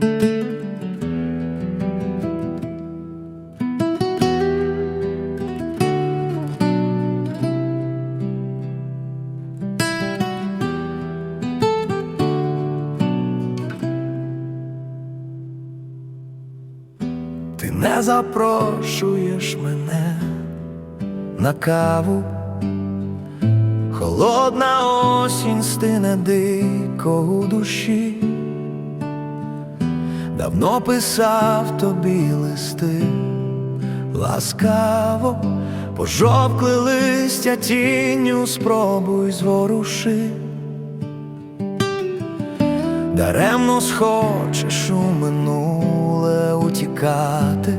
Ти не запрошуєш мене на каву, холодна осінь стине дико у душі. Давно писав тобі листи, ласкаво, пожовкли листя тінню, спробуй зворуши. Даремно схочеш у минуле утікати,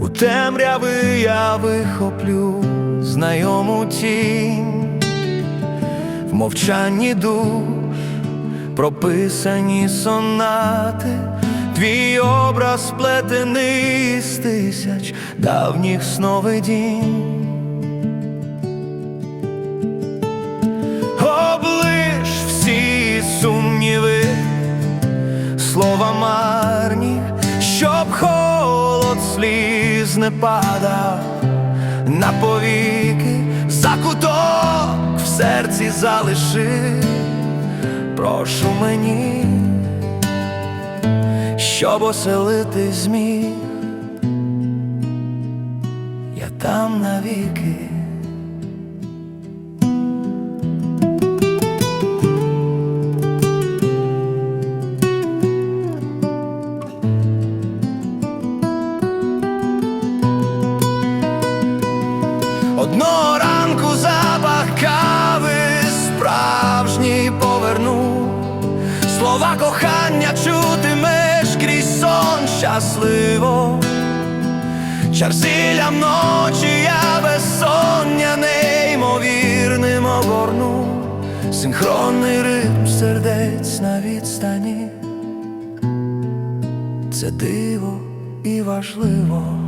у темряви я вихоплю знайому тінь, в мовчанні душ прописані сонати, твій образ сплетений з тисяч давніх сновидінь. Облиш всі сумніви, слова марні, щоб холод сліз не падав на повіки, закуток в серці залиши, прошу мені, щоб оселити зміг, я там навіки. Одного слова кохання чутимеш крізь сон щасливо, чар ночі я безсоння неймовірним огорну, синхронний ритм сердець на відстані, це диво і важливо.